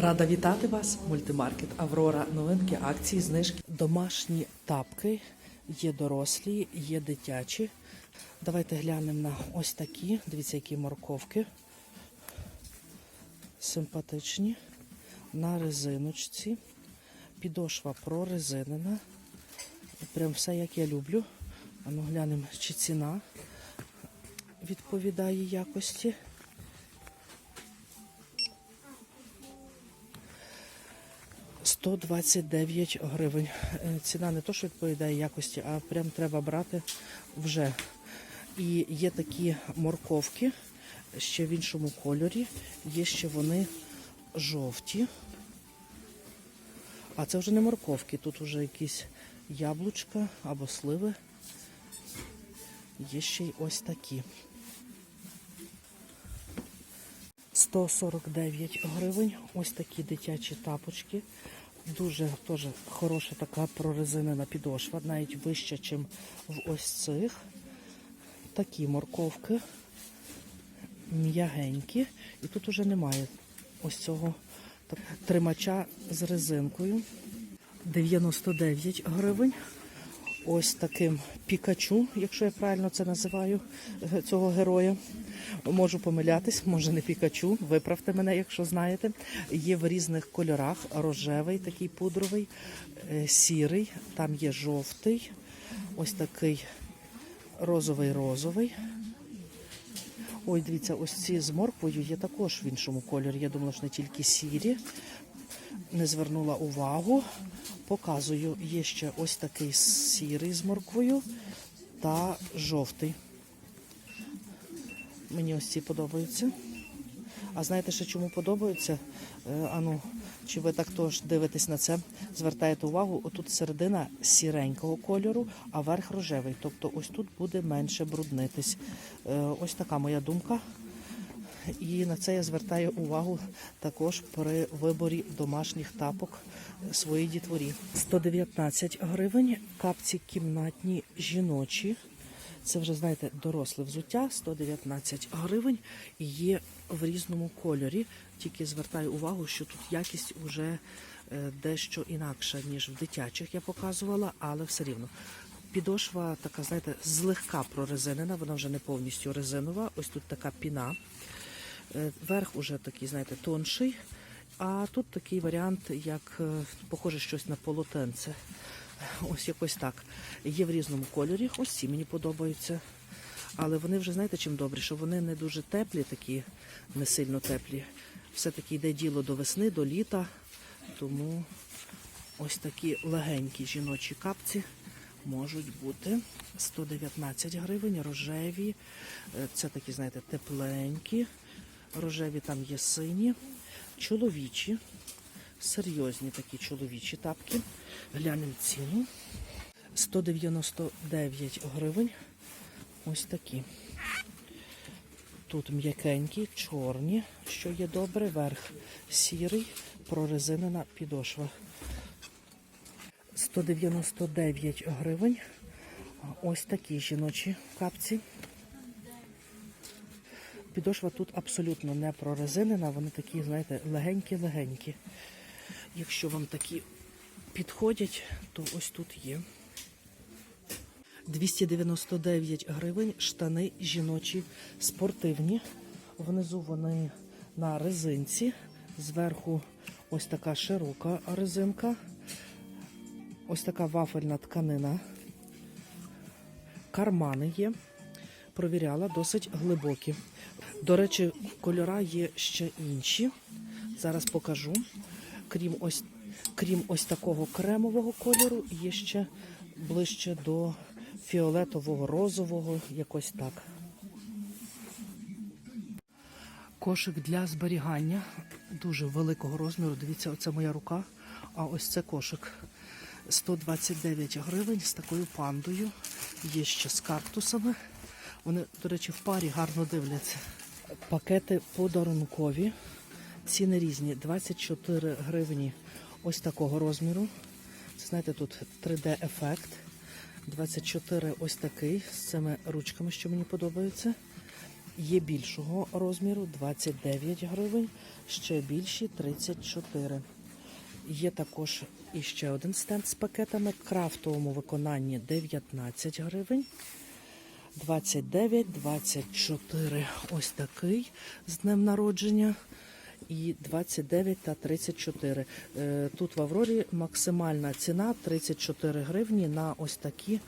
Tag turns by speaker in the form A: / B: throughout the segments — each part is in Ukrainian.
A: Рада вітати вас, мультимаркет Аврора. Новинки, акції, знижки. Домашні тапки. Є дорослі, є дитячі. Давайте глянемо на ось такі. Дивіться, які морковки. Симпатичні. На резиночці. Підошва прорезинена. Прям все як я люблю. А ну глянемо, чи ціна відповідає якості. – 129 гривень. Е, Ціна не то, що відповідає якості, а прям треба брати вже. І є такі морковки ще в іншому кольорі. Є ще вони жовті. А це вже не морковки, тут вже якісь яблучка або сливи. Є ще й ось такі. 149 гривень. Ось такі дитячі тапочки. Дуже теж хороша така прорезинена підошва, навіть вища, ніж в ось цих. Такі морковки. М'ягенькі. І тут уже немає ось цього тримача з резинкою. 99 гривень. Ось таким пікачу, якщо я правильно це називаю, цього героя. Можу помилятись, може не пікачу. Виправте мене, якщо знаєте. Є в різних кольорах: рожевий, такий пудровий, е, сірий, там є жовтий, ось такий розовий-розовий. Ой, дивіться, ось ці з морквою є також в іншому кольорі. Я думала, що не тільки сірі. Не звернула увагу. Показую, є ще ось такий сірий з морквою та жовтий. Мені ось ці подобаються. А знаєте, ще чому подобаються? Е, ану, чи ви так теж дивитесь на це? Звертаєте увагу, отут середина сіренького кольору, а верх рожевий. Тобто ось тут буде менше бруднитись. Е, ось така моя думка. І на це я звертаю увагу також при виборі домашніх тапок своїй дітворі. 119 гривень, капці кімнатні жіночі. Це вже, знаєте, доросле взуття 119 гривень є в різному кольорі. Тільки звертаю увагу, що тут якість вже е, дещо інакша, ніж в дитячих я показувала, але все рівно. Підошва така, знаєте, злегка прорезинена, вона вже не повністю резинова. Ось тут така піна. Е, Верх уже такий, знаєте, тонший. А тут такий варіант, як е, похоже щось на полотенце. Ось якось так. Є в різному кольорі. Ось ці мені подобаються. Але вони вже, знаєте, чим добрі, що вони не дуже теплі, такі, не сильно теплі. Все-таки йде діло до весни, до літа. Тому ось такі легенькі жіночі капці можуть бути 119 гривень, рожеві. Е, Це такі, знаєте, тепленькі. Рожеві там є сині, чоловічі, серйозні такі чоловічі тапки. Глянемо ціну. 199 гривень. Ось такі. Тут м'якенькі, чорні, що є добре, верх сірий, прорезинена підошва. 199 гривень. Ось такі жіночі капці. Підошва тут абсолютно не прорезинена, вони такі, знаєте, легенькі-легенькі. Якщо вам такі підходять, то ось тут є. 299 гривень штани жіночі спортивні. Внизу вони на резинці. Зверху ось така широка резинка. Ось така вафельна тканина. Кармани є. Провіряла, досить глибокі. До речі, кольора є ще інші. Зараз покажу. Крім ось, крім ось такого кремового кольору, є ще ближче до фіолетового, розового, якось так. Кошик для зберігання дуже великого розміру. Дивіться, оце моя рука. А ось це кошик. 129 гривень з такою пандою. Є ще з кактусами. Вони, до речі, в парі гарно дивляться. Пакети подарункові. Ціни різні. 24 гривні ось такого розміру. Це, знаєте, тут 3D-ефект. 24 ось такий з цими ручками, що мені подобаються. Є більшого розміру 29 гривень, ще більші 34. Є також іще один стенд з пакетами. Крафтовому виконанні 19 гривень. 29, 24. Ось такий з днем народження. І 29 та 34. Е, Тут в Аврорі максимальна ціна 34 гривні на ось такі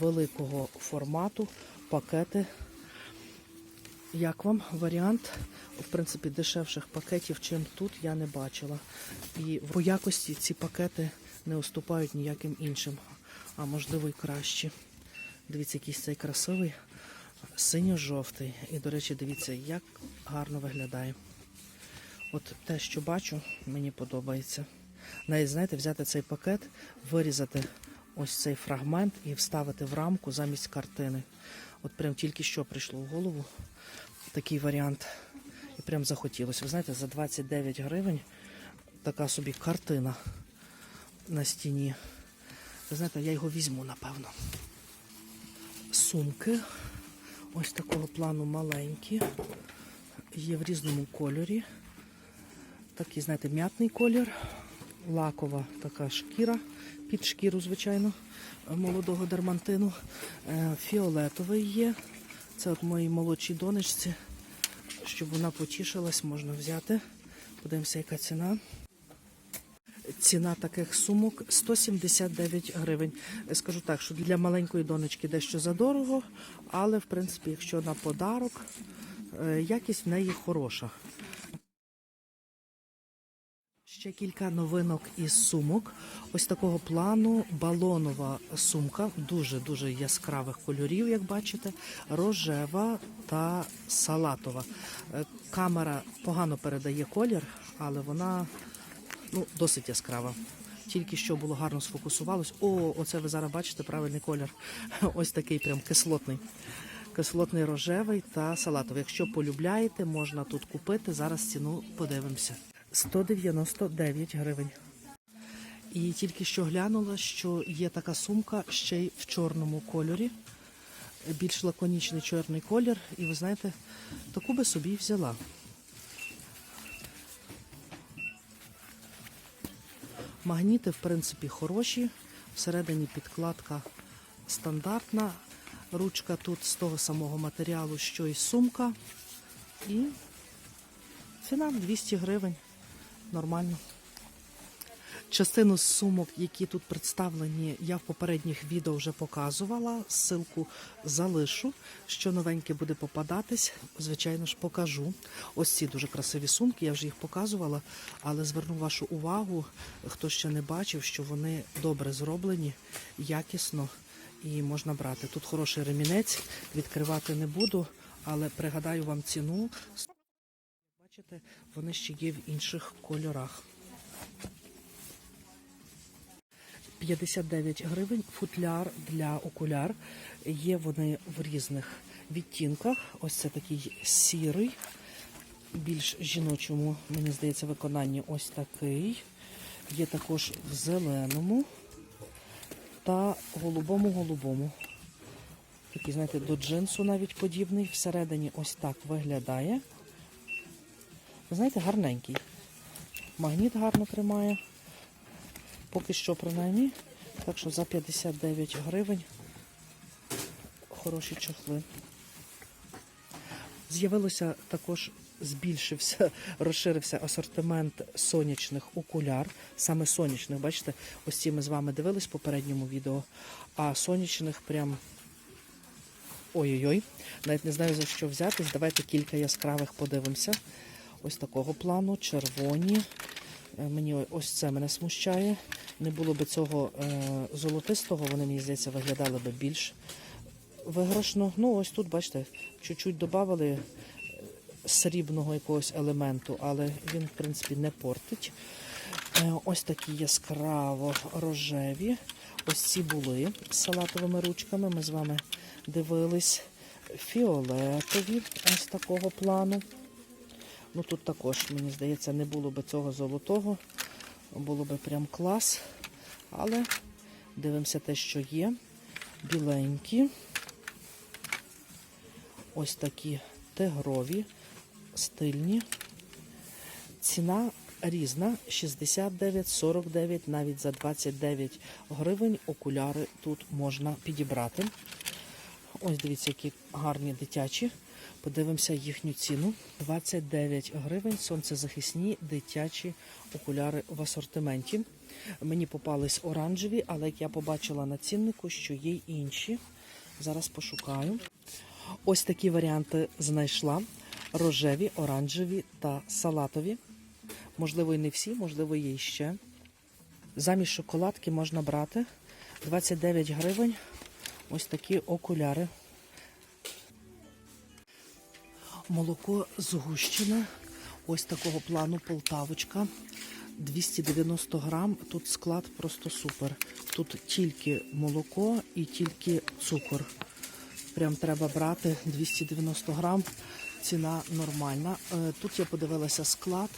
A: великого формату пакети. Як вам варіант? В принципі, дешевших пакетів, чим тут, я не бачила. І по якості ці пакети не уступають ніяким іншим, а можливо й кращі. Дивіться, якийсь цей красивий синьо-жовтий. І, до речі, дивіться, як гарно виглядає. От те, що бачу, мені подобається. Навіть, знаєте, взяти цей пакет, вирізати ось цей фрагмент і вставити в рамку замість картини. От прям тільки що прийшло в голову такий варіант. І прям захотілося. Ви знаєте, за 29 гривень така собі картина на стіні. Ви знаєте, я його візьму, напевно. Сумки. Ось такого плану маленькі. Є в різному кольорі. Такий, знаєте, м'ятний колір, лакова така шкіра, під шкіру, звичайно, молодого дермантину. Е, Фіолетовий є. Це от моїй молодшій донечці. Щоб вона потішилась, можна взяти. Подивимося, яка ціна. Ціна таких сумок 179 гривень. Скажу так, що для маленької донечки дещо задорого, але в принципі, якщо на подарок, е, якість в неї хороша. Ще кілька новинок із сумок. Ось такого плану балонова сумка, дуже-дуже яскравих кольорів, як бачите, рожева та салатова. Е, Камера погано передає колір, але вона ну, досить яскрава. Тільки що було гарно сфокусувалось. О, оце ви зараз бачите правильний колір. Ось такий прям кислотний. Кислотний рожевий та салатовий. Якщо полюбляєте, можна тут купити. Зараз ціну подивимося. 199 гривень. І тільки що глянула, що є така сумка ще й в чорному кольорі. Більш лаконічний чорний колір. І ви знаєте, таку би собі взяла. Магніти, в принципі, хороші. Всередині підкладка стандартна. Ручка тут з того самого матеріалу, що і сумка. І ціна 200 гривень. Нормально. Частину сумок, які тут представлені, я в попередніх відео вже показувала. Ссылку залишу. Що новеньке буде попадатись, звичайно ж, покажу. Ось ці дуже красиві сумки, я вже їх показувала, але зверну вашу увагу, хто ще не бачив, що вони добре зроблені, якісно і можна брати. Тут хороший ремінець, відкривати не буду, але пригадаю вам ціну. Бачите, вони ще є в інших кольорах. 59 гривень футляр для окуляр. Є вони в різних відтінках. Ось це такий сірий, більш жіночому, мені здається, виконанні ось такий. Є також в зеленому та голубому-голубому. Такий, знаєте, до джинсу навіть подібний. Всередині ось так виглядає. Ви знаєте, гарненький. Магніт гарно тримає. Поки що, принаймні. Так що за 59 гривень хороші чохли. З'явилося також, збільшився, розширився асортимент сонячних окуляр. Саме сонячних, бачите, ось ці ми з вами дивились в попередньому відео, а сонячних прям ой-ой-ой. Навіть не знаю за що взятись. Давайте кілька яскравих подивимося. Ось такого плану, червоні. Е, Мені ось це мене смущає. Не було би цього е, золотистого, вони, мені здається, виглядали би більш виграшно. Ну, ось тут, бачите, чуть-чуть додали е, срібного якогось елементу, але він, в принципі, не портить. Ось такі яскраво рожеві. Ось ці були з салатовими ручками. Ми з вами дивились. Фіолетові, ось такого плану. Ну тут також, мені здається, не було би цього золотого. Було би прям клас. Але дивимося те, що є. Біленькі. Ось такі тигрові, стильні. Ціна різна: 69, 49, навіть за 29 гривень окуляри тут можна підібрати. Ось дивіться, які гарні дитячі. Подивимося їхню ціну. 29 гривень, сонцезахисні дитячі окуляри в асортименті. Мені попались оранжеві, але як я побачила на ціннику, що є й інші. Зараз пошукаю. Ось такі варіанти знайшла: рожеві, оранжеві та салатові. Можливо, і не всі, можливо, є ще. Замість шоколадки можна брати 29 гривень. Ось такі окуляри. Молоко згущене. Ось такого плану полтавочка. 290 грам. Тут склад просто супер. Тут тільки молоко і тільки цукор. Прям треба брати 290 грам. Ціна нормальна. Е, Тут я подивилася склад.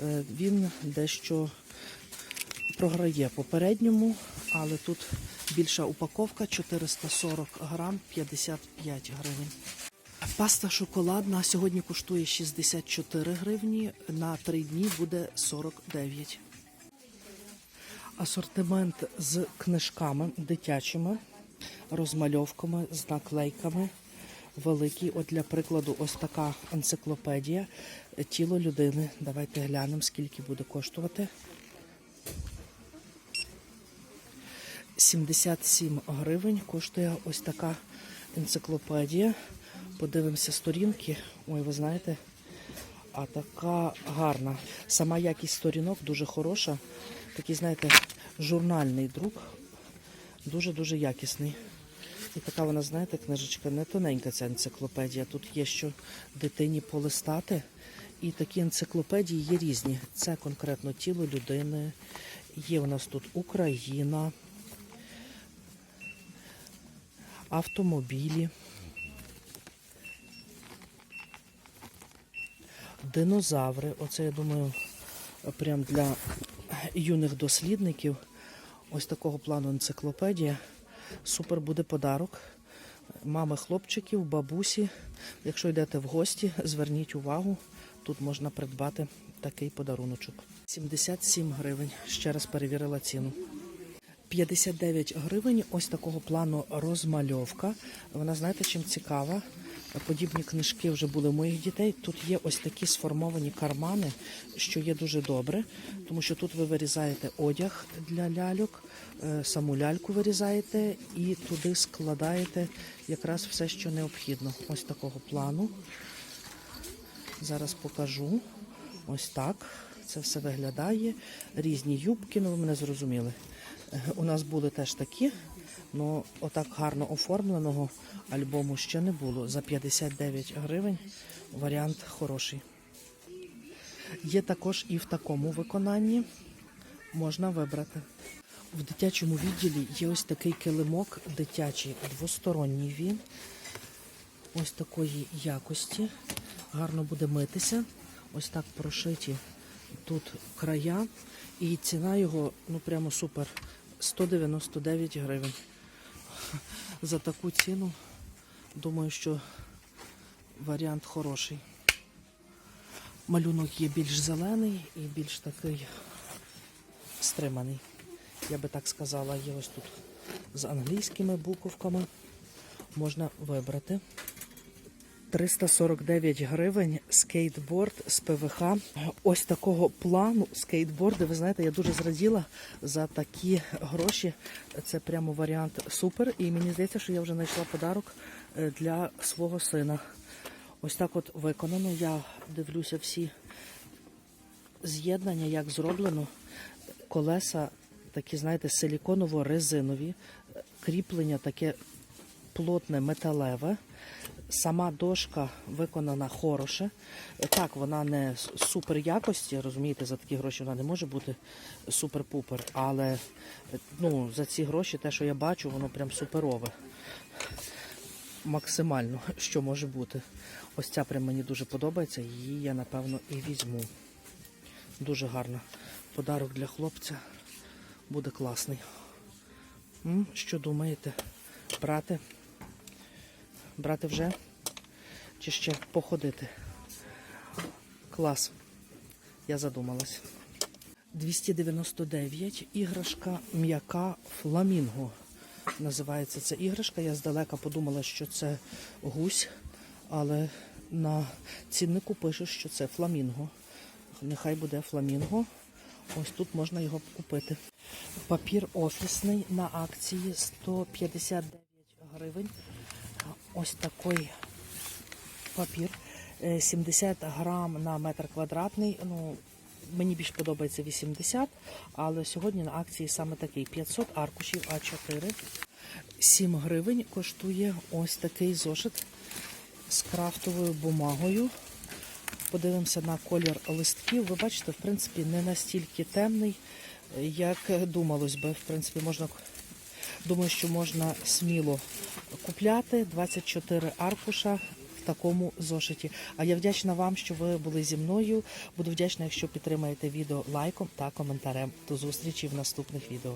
A: Е, Він дещо програє попередньому, але тут більша упаковка 440 грам 55 гривень. Паста шоколадна сьогодні коштує 64 гривні, на 3 дні буде 49. Асортимент з книжками дитячими, розмальовками, з наклейками. Великий, от для прикладу, ось така енциклопедія Тіло людини. Давайте глянемо, скільки буде коштувати. 77 гривень коштує ось така енциклопедія. Подивимося сторінки. Ой, ви знаєте, а така гарна. Сама якість сторінок дуже хороша. Такий, знаєте, журнальний друк. Дуже-дуже якісний. І така вона, знаєте, книжечка не тоненька ця енциклопедія. Тут є що дитині полистати. І такі енциклопедії є різні. Це конкретно тіло людини. Є у нас тут Україна, автомобілі, динозаври. Оце, я думаю, прям для юних дослідників. Ось такого плану енциклопедія. Супер буде подарок. Мами хлопчиків, бабусі. Якщо йдете в гості, зверніть увагу. Тут можна придбати такий подаруночок. 77 гривень. Ще раз перевірила ціну. 59 гривень. Ось такого плану розмальовка. Вона знаєте, чим цікава. Подібні книжки вже були моїх дітей. Тут є ось такі сформовані кармани, що є дуже добре, тому що тут ви вирізаєте одяг для ляльок, е, саму ляльку вирізаєте і туди складаєте якраз все, що необхідно. Ось такого плану. Зараз покажу. Ось так. Це все виглядає. Різні юбки, ну ви мене зрозуміли. У нас були теж такі, але отак гарно оформленого альбому ще не було. За 59 гривень варіант хороший. Є також і в такому виконанні можна вибрати. В дитячому відділі є ось такий килимок дитячий, двосторонній він. Ось такої якості. Гарно буде митися. Ось так прошиті тут края. І ціна його ну прямо супер. 199 гривень. За таку ціну, думаю, що варіант хороший. Малюнок є більш зелений і більш такий стриманий. Я би так сказала, є ось тут з англійськими буковками. Можна вибрати. 349 гривень скейтборд з ПВХ. Ось такого плану скейтборди. Ви знаєте, я дуже зраділа за такі гроші. Це прямо варіант супер. І мені здається, що я вже знайшла подарок е, для свого сина. Ось так от виконано. Я дивлюся всі з'єднання, як зроблено. Колеса такі, знаєте, силіконово-резинові, кріплення таке плотне металеве. Сама дошка виконана хороше. Так, вона не супер якості, розумієте, за такі гроші вона не може бути супер-пупер. Але ну, за ці гроші, те, що я бачу, воно прям суперове. Максимально, що може бути. Ось ця прям мені дуже подобається, її я, напевно, і візьму. Дуже гарно. Подарок для хлопця буде класний. Що думаєте? Брати? Брати вже? чи ще походити. Клас. Я задумалась. 299 іграшка м'яка фламінго. Називається ця іграшка. Я здалека подумала, що це гусь, але на ціннику пише, що це фламінго. Нехай буде фламінго. Ось тут можна його купити. Папір офісний на акції 159 гривень. Ось такий папір. Е, 70 грам на метр квадратний. Ну, мені більш подобається 80, але сьогодні на акції саме такий 500 аркушів А4. 7 гривень коштує ось такий зошит з крафтовою бумагою. Подивимося на колір листків. Ви бачите, в принципі, не настільки темний, як думалось би. В принципі, можна думаю, що можна сміло купляти 24 аркуша в такому зошиті. А я вдячна вам, що ви були зі мною. Буду вдячна, якщо підтримаєте відео лайком та коментарем. До зустрічі в наступних відео.